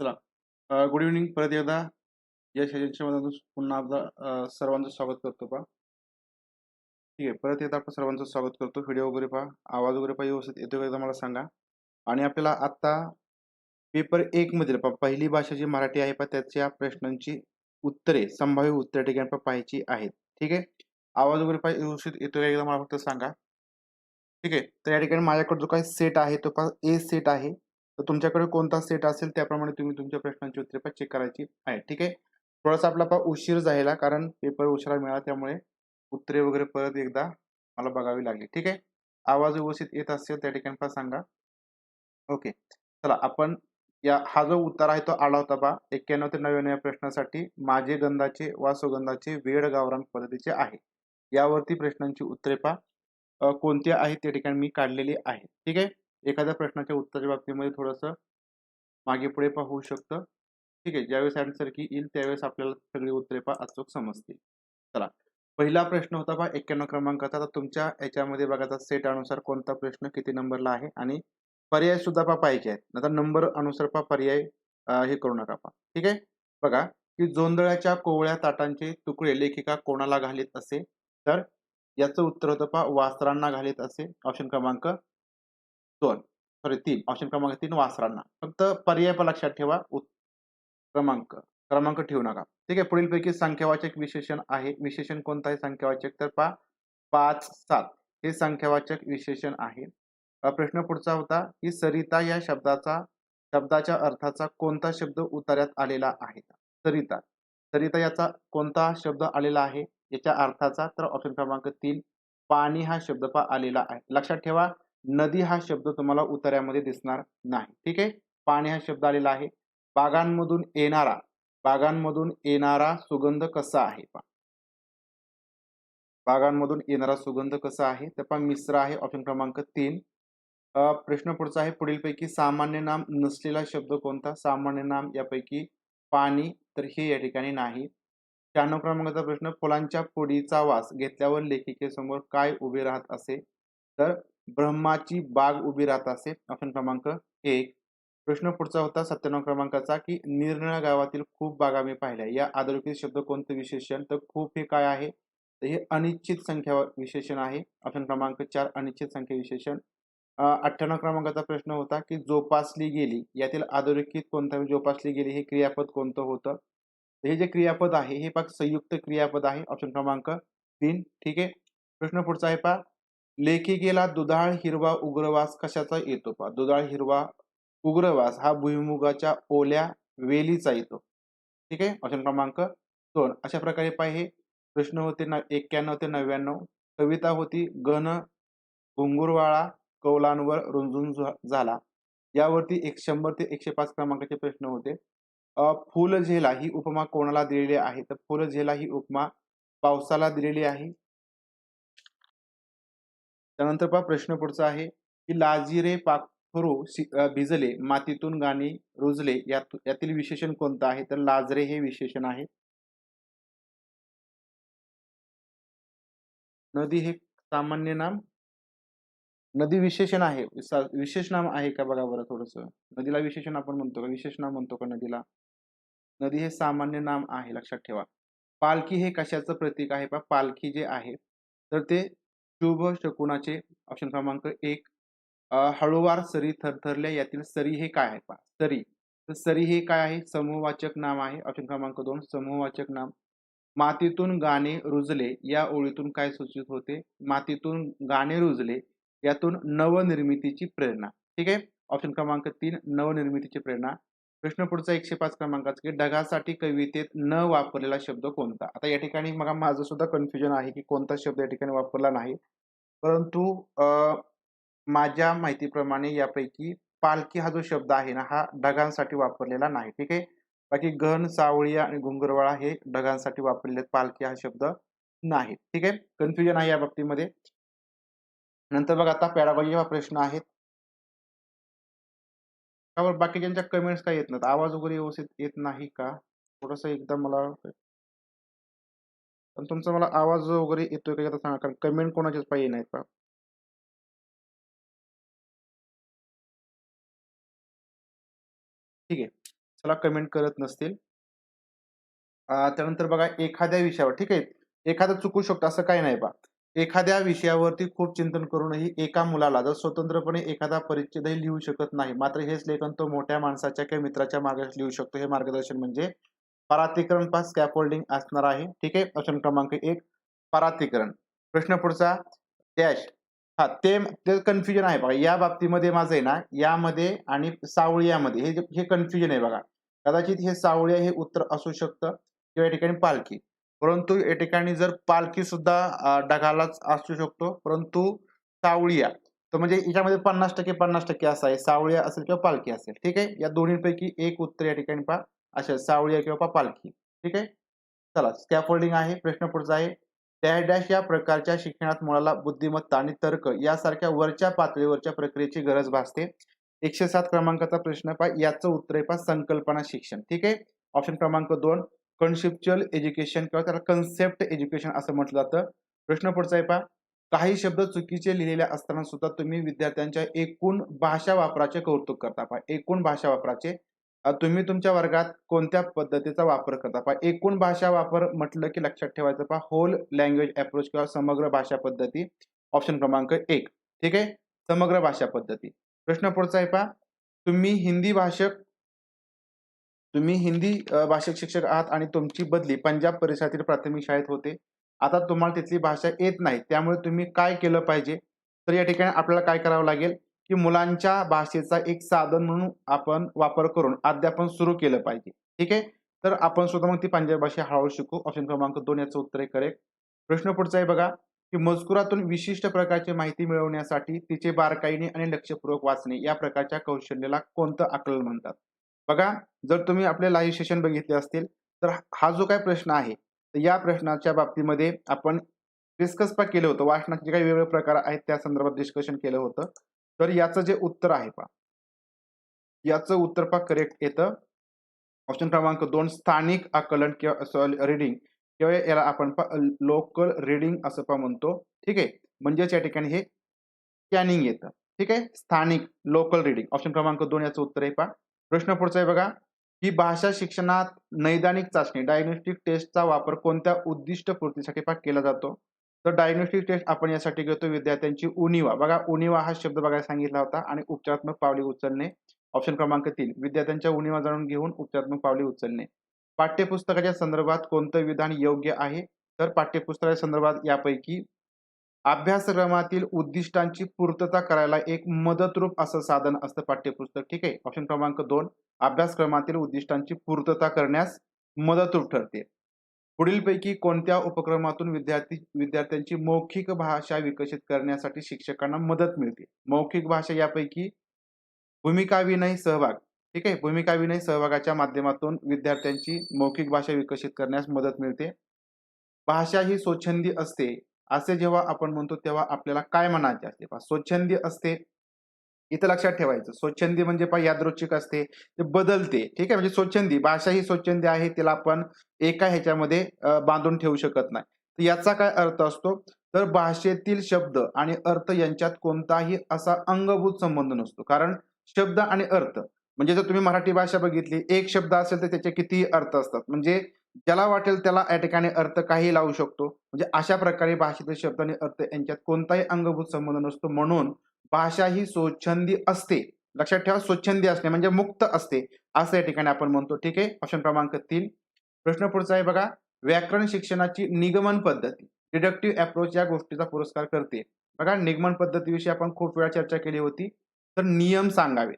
चला. Good evening परत एकदा या सेशनच्या पुन्हा आपलं सर्वांचं स्वागत करतो पा ठीक आहे. परत एकदा आपण सर्वांचं स्वागत करतो. व्हिडिओ वगैरे पहा. आवाज वगैरे पहा. व्यवस्थित येतो एकदा मला सांगा. आणि आपल्याला आत्ता पेपर एक मधील पहा. पहिली भाषा जी मराठी आहे पहा त्याच्या प्रश्नांची उत्तरे संभाव्य उत्तरे ठिकाणी पहा पाहायची आहेत. ठीक आहे? आवाज वगैरे पहा. व्यवस्थित येतो का एकदा मला फक्त सांगा. ठीक आहे? तर या ठिकाणी माझ्याकडे जो काही सेट आहे तो पहा. ए सेट आहे. तर तुमच्याकडे कोणता सेट असेल त्याप्रमाणे तुम्ही तुमच्या प्रश्नांची उत्तरे चेक करायची आहे ठीक आहे? थोडासा आपला पा उशीर झाला कारण पेपर उशिरा मिळाला त्यामुळे उत्तरे वगैरे परत एकदा मला बघावी लागली ठीक आहे? आवाज व्यवस्थित येत असेल त्या ठिकाणी पहा सांगा. ओके. चला आपण या हा जो उत्तर आहे तो आला होता बा एक्क्याण्णव ते नव्याण्णव या प्रश्नासाठी माझे गंधाचे वा सुगंधाचे वेड गावरान पद्धतीचे आहे. यावरती प्रश्नांची उत्तरे पा कोणती आहेत त्या ठिकाणी मी काढलेली आहे ठीक आहे? एखाद्या प्रश्नाच्या उत्तराच्या बाबतीमध्ये थोडंसं मागे पुढे पा होऊ शकतं. ठीक आहे ज्यावेळेस आन्सर की येईल त्यावेळेस आपल्याला सगळी उत्तरे पा अचूक समजतील. चला पहिला प्रश्न होता पहा एक्क्याण्णव क्रमांकाचा. तर तुमच्या याच्यामध्ये बघायचा सेट अनुसार कोणता प्रश्न किती नंबरला आहे? आणि पर्याय सुद्धा पा पाहिजे आहेत. नंतर नंबर अनुसार पा पर्याय हे करू नका पा ठीक आहे? बघा की जोंधळ्याच्या कोवळ्या ताटांचे तुकडे लेखिका कोणाला घालीत असे? तर याचं उत्तर होतं पा वासरांना घालीत असे. ऑप्शन क्रमांक दोन. सॉरी तीन. ऑप्शन क्रमांक तीन वासरांना. फक्त पर्याय पण लक्षात ठेवा. क्रमांक. क्रमांक ठेवू नका. ठीक आहे पुढीलपैकी संख्यावाचक विशेषण आहे. विशेषण कोणतं आहे? संख्यावाचक तर पा पाच सात. हे संख्यावाचक विशेषण आहे. प्रश्न पुढचा होता की सरिता या शब्दाचा शब्दाच्या अर्थाचा कोणता शब्द उतार्यात आलेला आहे? सरिता. सरिता याचा कोणता शब्द आलेला आहे? याच्या अर्थाचा तर ऑप्शन क्रमांक तीन. पाणी हा शब्द पा आलेला आहे. लक्षात ठेवा. नदी हा शब्द तुम्हाला उतऱ्यामध्ये दिसणार नाही. ठीक आहे? पाणी हा शब्द आलेला आहे. बागांमधून येणारा बागांमधून येणारा सुगंध कसा आहे बागांमधून येणारा सुगंध कसा आहे? तर पहा मिश्र आहे ऑप्शन क्रमांक तीन. प्रश्न पुढचा आहे. पुढीलपैकी सामान्य नाम नसलेला शब्द कोणता? सामान्य नाम यापैकी पाणी तर हे या ठिकाणी नाही. शहाण्णव क्रमांकाचा प्रश्न फुलांच्या पुडीचा वास घेतल्यावर लेखिकेसमोर काय उभे राहत असे? तर ब्रह्माची बाग उभी राहत असे. ऑप्शन क्रमांक एक. प्रश्न पुढचा होता सत्त्याण्णव क्रमांकाचा की निरनिळ्या गावातील खूप बागा मी पाहिल्या. या अधोरेखित शब्द कोणतं विशेषण? तर खूप हे काय आहे? तर हे अनिश्चित संख्या विशेषण आहे. ऑप्शन क्रमांक चार अनिश्चित संख्या विशेषण. अठ्ठ्याण्णव क्रमांकाचा प्रश्न होता की जोपासली गेली. यातील अधोरेखित कोणतं म्हणजे जोपासली गेली हे क्रियापद कोणतं होतं? हे जे क्रियापद आहे हे पाक संयुक्त क्रियापद आहे. ऑप्शन क्रमांक तीन. ठीक आहे? प्रश्न पुढचा आहे पा लेखिकेला दुधाळ हिरवा उग्रवास कशाचा येतो पा दुधाळ हिरवा उग्रवास हा भुईमुगाच्या ओल्या वेलीचा येतो. ठीक आहे? ऑप्शन क्रमांक दोन. अशा प्रकारे पाय हे. प्रश्न होते न एक्क्याण्णव ते नव्याण्णव. कविता होती गण घुंगुरवाळा कौलांवर रुंजून झाला. यावरती एक शंभर ते एकशे पाच क्रमांकाचे प्रश्न होते. फुल फुलझेला ही उपमा कोणाला दिलेली आहे? तर फुलझेला ही उपमा पावसाला दिलेली आहे. त्यानंतर पहा प्रश्न पुढचा आहे की लाजिरे पाखरू भिजले मातीतून गाणी रुजले यात यातील विशेषण कोणतं आहे? तर लाजरे हे विशेषण आहे. नदी हे सामान्य नाम. नदी विशेषण आहे. सा- विशेष नाम आहे का बघा बरं थोडस. नदीला विशेषण आपण म्हणतो का? विशेष नाम म्हणतो का नदीला? नदी हे सामान्य नाम आहे लक्षात ठेवा. पालखी हे कशाचं प्रतीक आहे? पा पालखी जे आहे तर ते शुभ शकुनाचे ऑप्शन क्रमांक एक. हळूवार सरी थरथरल्या यातील सरी हे काय आहे पा सरी. तर सरी हे काय आहे? समूहवाचक नाम आहे. ऑप्शन क्रमांक दोन समूहवाचक नाम. मातीतून गाणे रुजले या ओळीतून काय सूचित होते? मातीतून गाणे रुजले यातून नवनिर्मितीची प्रेरणा. ठीक आहे? ऑप्शन क्रमांक तीन नवनिर्मितीची प्रेरणा. प्रश्न पुढचा एकशे पाच क्रमांकाचा की ढगासाठी कवितेत न वापरलेला शब्द कोणता? आता या ठिकाणी मला माझं सुद्धा कन्फ्युजन आहे की कोणता शब्द या ठिकाणी वापरला नाही. परंतु माझ्या माहितीप्रमाणे यापैकी पालखी हा जो शब्द आहे ना हा ढगांसाठी वापरलेला नाही. ठीक आहे? बाकी घन सावळी आणि घुंगरवाळा हे ढगांसाठी वापरलेले आहेत. पालखी हा शब्द नाही. ठीक आहे? कन्फ्युजन आहे या बाबतीमध्ये. नंतर बघा आता पॅडागॉजी हा प्रश्न आहेत का बरं बाकीच्यांच्या कमेंट्स काय येत नाहीत? आवाज वगैरे व्यवस्थित येत नाही का? थोडस एकदा मला पण तुमचा मला आवाज वगैरे येतोय का एकदा सांगा कारण कमेंट कोणाचेच पाहिजे नाहीत का ठीक आहे. चला कमेंट करत नसतील. त्यानंतर बघा एखाद्या विषयावर ठीक आहे? एखादं चुकू शकतो असं काही नाही बा. एखाद्या विषयावरती खूप चिंतन करूनही एका मुलाला जर स्वतंत्रपणे एखादा परिच्छेदही लिहू शकत नाही मात्र हेच लेखन तो मोठ्या माणसाच्या किंवा मित्राच्या मार्गदर्शन लिहू शकतो. हे मार्गदर्शन म्हणजे परातिकरण पास स्कॅफोल्डिंग असणार आहे. ठीक आहे? ऑप्शन क्रमांक एक परातिकरण. प्रश्न पुढचा डॅश हा ते कन्फ्युजन आहे बघा. या बाबतीमध्ये माझं आहे ना यामध्ये आणि सावळियामध्ये हे हे कन्फ्युजन आहे बघा. कदाचित हे सावळिया हे उत्तर असू शकतं. किंवा या ठिकाणी पालखी. परंतु या ठिकाणी जर पालखी सुद्धा ढगालाच असू शकतो. परंतु सावळिया तर म्हणजे याच्यामध्ये पन्नास टक्के पन्नास टक्के असं आहे. सावळिया असेल किंवा पालखी असेल. ठीक आहे? या दोन्हीपैकी एक उत्तर या ठिकाणी पहा. असेल सावळिया किंवा पालखी. ठीक आहे? चला स्कॅफोल्डिंग आहे. प्रश्न पुढचा आहे. डॅश डॅश या प्रकारच्या शिक्षणात मुलाला बुद्धिमत्ता आणि तर्क यासारख्या वरच्या पातळीवरच्या प्रक्रियेची गरज भासते. एकशे सात क्रमांकाचा प्रश्न पहा. याचं उत्तर आहे पहा. संकल्पना शिक्षण. ठीक आहे? ऑप्शन क्रमांक दोन. कन्सेप्च्युअल एज्युकेशन किंवा त्याला कन्सेप्ट एज्युकेशन असं म्हटलं जातं. प्रश्न पुढचा आहे पहा. काही शब्द चुकीचे लिहिलेले असताना सुद्धा तुम्ही विद्यार्थ्यांच्या एकूण भाषा वापराचे कौतुक करता पहा. एकूण भाषा वापराचे. तुम्ही तुमच्या वर्गात कोणत्या पद्धतीचा वापर करता पहा? एकूण भाषा वापर म्हटलं की लक्षात ठेवायचं पहा. होल लँग्वेज अप्रोच किंवा समग्र भाषा पद्धती. ऑप्शन क्रमांक एक. ठीक आहे? समग्र भाषा पद्धती. प्रश्न पुढचा आहे पहा. तुम्ही हिंदी भाषक तुम्ही हिंदी भाषिक शिक्षक आहात आणि तुमची बदली पंजाब परिसरातील प्राथमिक शाळेत होते. आता तुम्हाला तिथली भाषा येत नाही त्यामुळे तुम्ही काय केलं पाहिजे? तर या ठिकाणी आपल्याला काय करावं लागेल की मुलांच्या भाषेचा एक साधन म्हणून आपण वापर करून अध्यापन सुरू केलं पाहिजे. ठीक आहे? तर आपण सुद्धा मग ती पंजाबी भाषा हळूहळू शिकू. ऑप्शन क्रमांक दोन याचं उत्तर आहे करेक्ट प्रश्न पुढचा आहे बघा की मजकुरातून विशिष्ट प्रकारची माहिती मिळवण्यासाठी तिचे बारकाईने आणि लक्षपूर्वक वाचणे या प्रकारच्या कौशल्याला कोणतं आकलन म्हणतात? बघा जर तुम्ही आपले लाईव्ह सेशन बघितले असतील तर हा जो काही प्रश्न आहे तर या प्रश्नाच्या बाबतीमध्ये आपण डिस्कस पण केलं होतं. वाचनाचे जे काही वेगवेगळे प्रकार आहेत त्या संदर्भात डिस्कशन केलं होतं. तर याचं जे उत्तर आहे पा याचं उत्तर पा करेक्ट येतं. ऑप्शन क्रमांक दोन स्थानिक आकलन किंवा रिडिंग किंवा याला आपण लोकल रीडिंग असं पा म्हणतो. ठीक आहे? म्हणजेच या ठिकाणी हे स्कॅनिंग येतं. ठीक आहे? स्थानिक लोकल रीडिंग ऑप्शन क्रमांक दोन याचं उत्तर आहे पा प्रश्न पुढचा आहे बघा. ही भाषा शिक्षणात नैदानिक चाचणी डायग्नोस्टिक टेस्टचा वापर कोणत्या उद्दिष्ट पूर्तीसाठी केला जातो? तर डायग्नोस्टिक टेस्ट आपण यासाठी घेतो विद्यार्थ्यांची उणिवा. बघा उणिवा हा शब्द बघायला सांगितला होता आणि उपचारात्मक पावले उचलणे. ऑप्शन क्रमांक तीन विद्यार्थ्यांच्या उणिवा जाणून घेऊन उपचारात्मक पावले उचलणे. पाठ्यपुस्तकाच्या संदर्भात कोणतं विधान योग्य आहे? तर पाठ्यपुस्तकाच्या संदर्भात यापैकी अभ्यासक्रमातील उद्दिष्टांची पूर्तता करायला एक मदतरूप असं साधन असतं पाठ्यपुस्तक. ठीक आहे? ऑप्शन क्रमांक दोन अभ्यासक्रमातील उद्दिष्टांची पूर्तता करण्यास मदतरूप ठरते. पुढीलपैकी कोणत्या उपक्रमातून विद्यार्थी विद्यार्थ्यांची मौखिक भाषा विकसित करण्यासाठी शिक्षकांना मदत मिळते? मौखिक भाषा यापैकी भूमिका विनय सहभाग. ठीक आहे? भूमिका विनय सहभागाच्या माध्यमातून विद्यार्थ्यांची मौखिक भाषा विकसित करण्यास मदत मिळते. भाषा ही स्वच्छंदी असते. असे जेव्हा आपण म्हणतो तेव्हा आपल्याला काय म्हणायचे असते पहा स्वच्छंदी असते. इथं लक्षात ठेवायचं. स्वच्छंदी म्हणजे पहा यादृच्छिक असते ते बदलते. ठीक आहे? म्हणजे स्वच्छंदी भाषा ही स्वच्छंदी आहे तिला आपण एका ह्याच्यामध्ये बांधून ठेवू शकत नाही. तर याचा काय अर्थ असतो? तर भाषेतील शब्द आणि अर्थ यांच्यात कोणताही असा अंगभूत संबंध नसतो. कारण शब्द आणि अर्थ म्हणजे जर तुम्ही मराठी भाषा बघितली एक शब्द असेल तर त्याचे किती अर्थ असतात. म्हणजे ज्याला वाटेल त्याला या ठिकाणी अर्थ काही लावू शकतो. म्हणजे अशा प्रकारे भाषेतील शब्द आणि अर्थ यांच्यात कोणताही अंगभूत संबंध नसतो. म्हणून भाषा ही स्वच्छंदी असते. लक्षात ठेवा स्वच्छंदी असणे म्हणजे मुक्त असते. असं या ठिकाणी आपण म्हणतो. ठीक आहे? ऑप्शन क्रमांक तीन. प्रश्न पुढचा आहे बघा. व्याकरण शिक्षणाची निगमन पद्धती. डिडक्टिव्ह अप्रोच या गोष्टीचा पुरस्कार करते. बघा निगमन पद्धतीविषयी आपण खूप वेळा चर्चा केली होती. तर नियम सांगावे.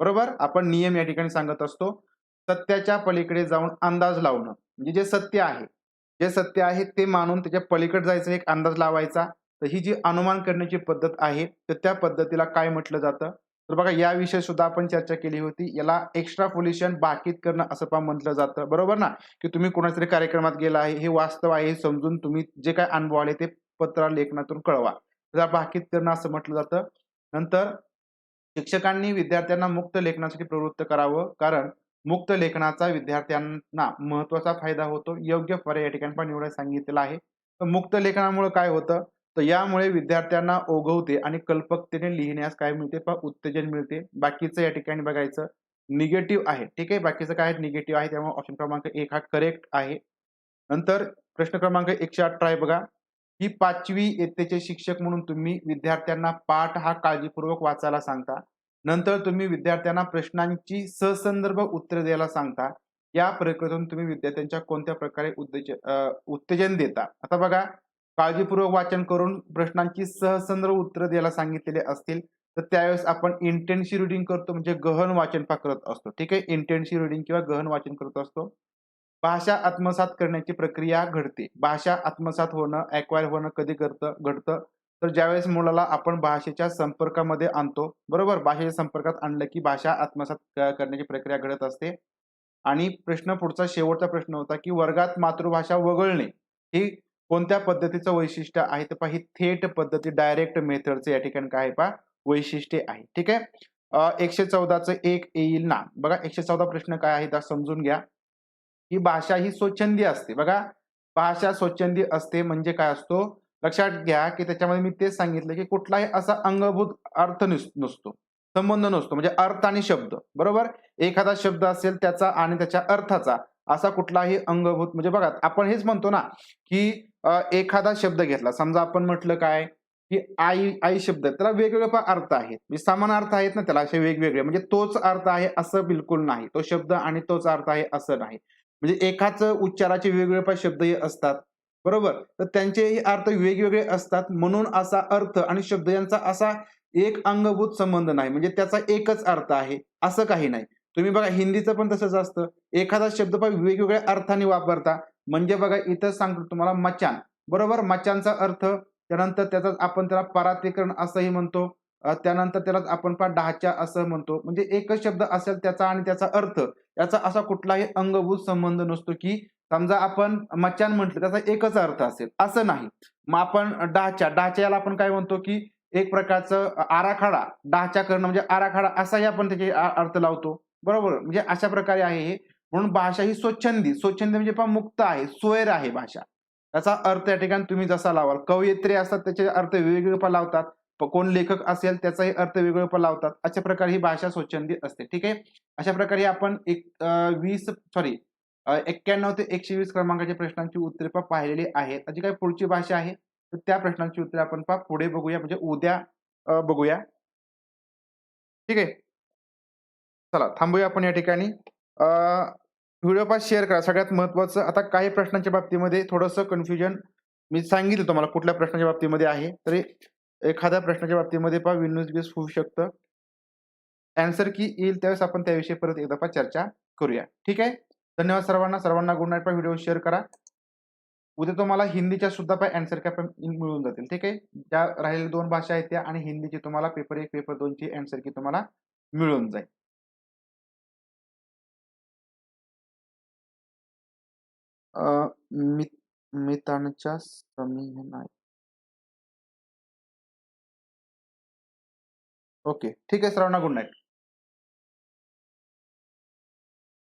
बरोबर? आपण नियम या ठिकाणी सांगत असतो. सत्याच्या पलीकडे जाऊन अंदाज लावणं. म्हणजे जे सत्य आहे. जे सत्य आहे ते मानून त्याच्या पलीकडे जायचं एक अंदाज लावायचा. तर ही जी अनुमान करण्याची पद्धत आहे तर त्या पद्धतीला काय म्हटलं जातं? तर बघा याविषयी सुद्धा आपण चर्चा केली होती. याला एक्स्ट्रा पोल्युशन बाकीत करणं असं पण म्हटलं जातं. बरोबर ना? की तुम्ही कोणाच्या तरी कार्यक्रमात गेला आहे हे वास्तव आहे हे समजून तुम्ही जे काय अनुभव आले ते पत्र लेखनातून कळवा. त्याला बाकीत करणं असं म्हटलं जातं. नंतर शिक्षकांनी विद्यार्थ्यांना मुक्त लेखनासाठी प्रवृत्त करावं. कारण मुक्त लेखनाचा विद्यार्थ्यांना महत्त्वाचा फायदा होतो. योग्य पर्याय या ठिकाणी पण निवडायला सांगितलेला आहे. तर मुक्त लेखनामुळे काय होतं? तर यामुळे विद्यार्थ्यांना ओघवते आणि कल्पकतेने लिहिण्यास काय मिळते? पण उत्तेजन मिळते. बाकीचं या ठिकाणी बघायचं निगेटिव्ह आहे. ठीक आहे? बाकीचं काय निगेटिव्ह आहे. त्यामुळे ऑप्शन क्रमांक एक हा करेक्ट आहे. नंतर प्रश्न क्रमांक एकशे अठरा आहे बघा. ही पाचवी येतेचे शिक्षक म्हणून तुम्ही विद्यार्थ्यांना पाठ हा काळजीपूर्वक वाचायला सांगता. नंतर तुम्ही विद्यार्थ्यांना प्रश्नांची सहसंदर्भ उत्तर द्यायला सांगता. या प्रक्रियेतून तुम्ही विद्यार्थ्यांच्या कोणत्या प्रकारे उत्तेज उत्तेजन देता? आता बघा काळजीपूर्वक वाचन करून प्रश्नांची सहसंदर्भ उत्तर द्यायला सांगितलेले असतील तर त्यावेळेस आपण इंटेन्सी रिडिंग करतो म्हणजे गहन वाचन करत असतो. ठीक आहे? इंटेन्सी रिडिंग किंवा गहन वाचन करत असतो. भाषा आत्मसात करण्याची प्रक्रिया घडते. भाषा आत्मसात होणं ॲक्वायर होणं कधी करतं घडतं? तर ज्यावेळेस मुलाला आपण भाषेच्या संपर्कामध्ये आणतो बरोबर? भाषेच्या संपर्कात आणलं की भाषा आत्मसात करण्याची प्रक्रिया घडत असते. आणि प्रश्न पुढचा शेवटचा प्रश्न होता की वर्गात मातृभाषा वगळणे ही कोणत्या पद्धतीचं वैशिष्ट्य आहे? तर पहा ही थेट पद्धती डायरेक्ट मेथडचं या ठिकाणी काय आहे पहा वैशिष्ट्ये आहे. ठीक आहे? एकशे चौदाचं एक येईल ना? बघा एकशे चौदा प्रश्न काय आहे त्या समजून घ्या. ही भाषा ही स्वच्छंदी असते. बघा भाषा स्वच्छंदी असते म्हणजे काय असतो? लक्षात घ्या की त्याच्यामध्ये मी तेच सांगितलं की कुठलाही असा अंगभूत अर्थ नसतो. संबंध नसतो. म्हणजे अर्थ आणि शब्द. बरोबर? एखादा शब्द असेल त्याचा आणि त्याच्या अर्थाचा. असा कुठलाही अंगभूत म्हणजे बघा आपण हेच म्हणतो ना की एखादा शब्द घेतला. समजा आपण म्हटलं काय? की आई आई शब्द त्याला वेगवेगळे पण अर्थ आहेत. म्हणजे समान अर्थ आहेत ना त्याला असे वेगवेगळे. म्हणजे तोच अर्थ आहे असं बिलकुल नाही. तो शब्द आणि तोच अर्थ आहे असं नाही. म्हणजे एकाच उच्चाराचे वेगवेगळे शब्द हे असतात. बरोबर? तर त्यांचेही अर्थ वेगवेगळे असतात. म्हणून असा अर्थ आणि शब्द यांचा असा एक अंगभूत संबंध नाही. म्हणजे त्याचा एकच अर्थ आहे. असं काही नाही. तुम्ही बघा हिंदीचं पण तसंच असतं. एखादा शब्द पण वेगवेगळ्या अर्थाने वापरता. म्हणजे बघा इथं सांगतो तुम्हाला मचान. बरोबर? मचानचा अर्थ त्यानंतर त्याचा आपण त्याला परातीकरण असंही म्हणतो. त्यानंतर त्याला आपण पा डहाच्या असं म्हणतो. म्हणजे एकच शब्द असेल त्याचा आणि त्याचा अर्थ. याचा असा कुठलाही अंगभूत संबंध नसतो की समजा आपण मचान म्हटलं त्याचा एकच अर्थ असेल. असं नाही. मग आपण डाच्या डाच्या याला आपण काय म्हणतो की एक प्रकारचं आराखडा डाच्या करणं म्हणजे आराखडा असाही आपण त्याचे अर्थ लावतो. बरोबर? म्हणजे अशा प्रकारे आहे हे. म्हणून भाषा ही स्वच्छंदी. स्वच्छंदी म्हणजे पण मुक्त आहे. सोयर आहे भाषा. त्याचा अर्थ या ठिकाणी तुम्ही जसा लावाल. कवयित्री असतात त्याचे अर्थ वेगवेगळे पण लावतात. कोण लेखक असेल त्याचाही अर्थ वेगवेगळे पण लावतात. अशा प्रकारे ही भाषा स्वच्छंदी असते. ठीक आहे? अशा प्रकारे आपण एक वीस सॉरी एक्क्याण्णव ते एकशे वीस क्रमांकाच्या प्रश्नांची उत्तरे पा पाहिलेली आहेत. अशी काही पुढची भाषा आहे तर त्या प्रश्नांची उत्तरे आपण पा पुढे बघूया म्हणजे उद्या बघूया. ठीक आहे? चला थांबूया आपण या ठिकाणी. व्हिडिओ पास शेअर करा. सगळ्यात महत्वाचं आता काही प्रश्नांच्या बाबतीमध्ये थोडंसं कन्फ्युजन मी सांगितलं तुम्हाला कुठल्या प्रश्नाच्या बाबतीमध्ये आहे. तरी एखाद्या प्रश्नाच्या बाबतीमध्ये पहा विन्यूज बेस होऊ शकतं. अँसर की येईल त्यावेळेस आपण त्याविषयी परत एकदा पा चर्चा करूया. ठीक आहे? धन्यवाद सर्वांना. सर्वांना गुड नाईट पा व्हिडिओ शेअर करा. उद्या तुम्हाला हिंदीच्या सुद्धा पण अँसर कॅप मिळून जातील. ठीक आहे? ज्या राहिलेल्या दोन भाषा आहेत त्या आणि हिंदीची तुम्हाला पेपर एक पेपर दोनची अँसर की तुम्हाला मिळून जाईल. मित मितांच्या समीह नाही. ओके. ठीक आहे सर्वांना गुड नाईट